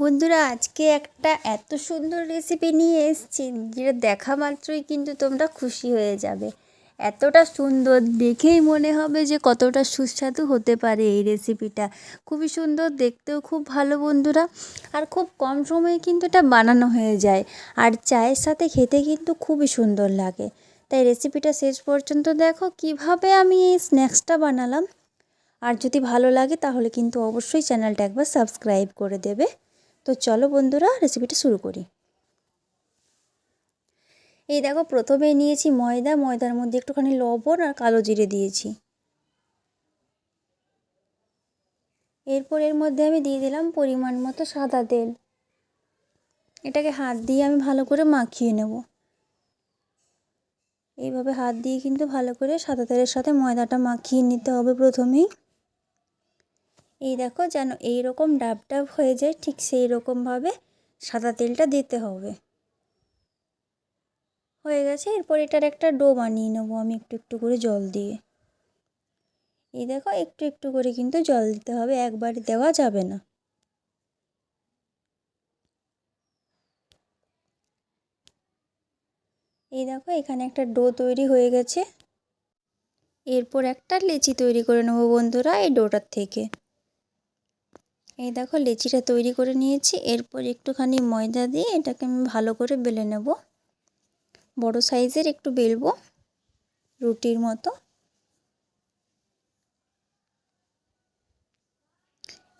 বন্ধুরা, আজকে একটা এত সুন্দর রেসিপি নিয়ে এসেছি, যেটা দেখা মাত্রই কিন্তু তোমরা খুশি হয়ে যাবে। এতটা সুন্দর, দেখেই মনে হবে যে কতটা সুস্বাদু হতে পারে এই রেসিপিটা খুবই সুন্দর, দেখতেও খুব ভালো বন্ধুরা, আর খুব কম সময়ে কিন্তু এটা বানানো হয়ে যায়। আর চায়ের সাথে খেতে কিন্তু খুবই সুন্দর লাগে। তাই রেসিপিটা শেষ পর্যন্ত দেখো, কীভাবে আমি এই স্ন্যাক্সটা বানালাম। আর যদি ভালো লাগে, তাহলে কিন্তু অবশ্যই চ্যানেলটা একবার সাবস্ক্রাইব করে দেবে। তো চলো বন্ধুরা রেসিপিটা শুরু করি। এই দেখো প্রথমে নিয়েছি ময়দা, ময়দার মধ্যে একটুখানি লবণ আর কালো জিরে দিয়েছি। এরপর এর মধ্যে আমি দিয়ে দিলাম পরিমাণ মতো সাদা তেল। এটাকে হাত দিয়ে আমি ভালো করে মাখিয়ে নেব। এইভাবে হাত দিয়ে কিন্তু ভালো করে সাদা তেলের সাথে ময়দাটা মাখিয়ে নিতে হবে প্রথমেই। এই দেখো যেন এই রকম ডাব ডাব হয়ে যায়, ঠিক সেই রকমভাবে সাদা তেলটা দিতে হবে। হয়ে গেছে, এরপর এটার একটা ডো বানিয়ে নেব আমি একটু একটু করে জল দিয়ে। এই দেখো, একটু একটু করে কিন্তু জল দিতে হবে, একবারে দেওয়া যাবে না। এই দেখো, এখানে একটা ডো তৈরি হয়ে গেছে। এরপর একটা লেচি তৈরি করে নেব বন্ধুরা, এই ডোটার থেকে। এই দেখো লেচিটা তৈরি করে নিয়েছি। এরপর একটুখানি ময়দা দিয়ে এটাকে আমি ভালো করে বেলে নেব। বড় সাইজের একটু বেলবো রুটির মতো।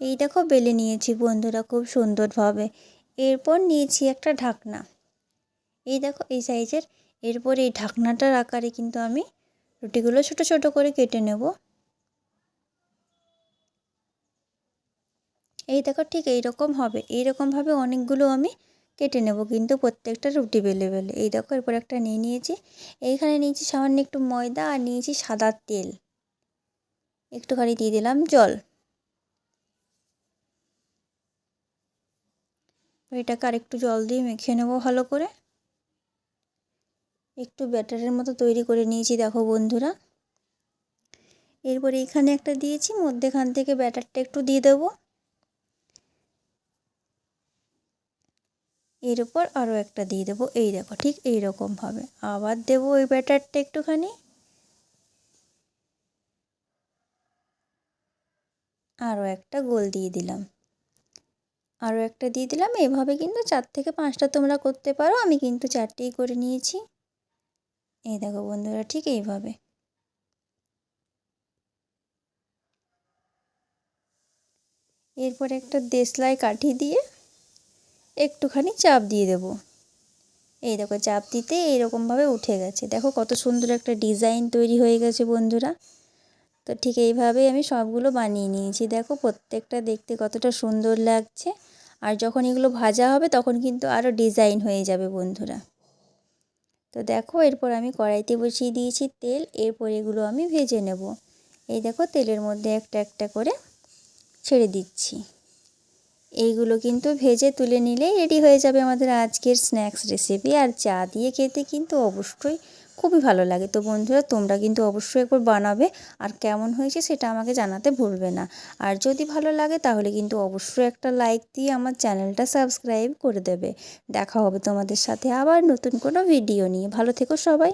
এই দেখো বেলে নিয়েছি বন্ধুরা খুব সুন্দরভাবে। এরপর নিয়েছি একটা ঢাকনা। এই দেখো এই সাইজের। এরপর এই ঢাকনাটার আকারে কিন্তু আমি রুটিগুলো ছোট ছোট করে কেটে নেব। এই দেখো ঠিক এইরকম হবে। এইরকমভাবে অনেকগুলো আমি কেটে নেব কিন্তু প্রত্যেকটা রুটি বেলে বেলে। এই দেখো এরপর একটা নিয়ে নিয়েছি। এইখানে নিয়েছি সামান্য একটু ময়দা আর নিয়েছি সাদা তেল। একটুখানি দিয়ে দিলাম জল। এটাকে আর একটু জল দিয়ে মেখে নেব ভালো করে। একটু ব্যাটারের মতো তৈরি করে নিয়েছি দেখো বন্ধুরা। এরপরে এখানে একটা দিয়েছি, মধ্যেখান থেকে ব্যাটারটা একটু দিয়ে দেবো। এর উপর আরও একটা দিয়ে দেবো। এই দেখো, ঠিক এই রকম রকমভাবে আবার দেবো ওই ব্যাটারটা একটুখানি। আরও একটা গোল দিয়ে দিলাম। আরও একটা দিয়ে দিলাম। এভাবে কিন্তু চার থেকে পাঁচটা তোমরা করতে পারো। আমি কিন্তু চারটেই করে নিয়েছি। এই দেখো বন্ধুরা, ঠিক এইভাবে। এরপর একটা দেশলাই কাঠি দিয়ে একটুখানি চাপ দিয়ে দেব। এই দেখো চাপ দিতে এইরকমভাবে উঠে গেছে। দেখো কত সুন্দর একটা ডিজাইন তৈরি হয়ে গেছে বন্ধুরা। তো ঠিক এইভাবেই আমি সবগুলো বানিয়ে নিয়েছি। দেখো প্রত্যেকটা দেখতে কতটা সুন্দর লাগছে। আর যখন এগুলো ভাজা হবে তখন কিন্তু আরও ডিজাইন হয়ে যাবে বন্ধুরা। তো দেখো এরপর আমি কড়াইতে বসিয়ে দিয়েছি তেল। এরপর এগুলো আমি ভেজে নেব। এই দেখো তেলের মধ্যে একটা একটা করে ছেড়ে দিচ্ছি। এইগুলো কিন্তু ভেজে তুলে নিলেই রেডি হয়ে যাবে আমাদের আজকের স্ন্যাক্স রেসিপি আর চা দিয়ে খেতে কিন্তু অবশ্যই খুবই ভালো লাগে। তো বন্ধুরা, তোমরা কিন্তু অবশ্যই একবার বানাবে আর কেমন হয়েছে সেটা আমাকে জানাতে ভুলবে না। আর যদি ভালো লাগে তাহলে কিন্তু অবশ্যই একটা লাইক দিয়ে আমার চ্যানেলটা সাবস্ক্রাইব করে দেবে। দেখা হবে তোমাদের সাথে আবার নতুন কোনো ভিডিও নিয়ে। ভালো থেকো সবাই।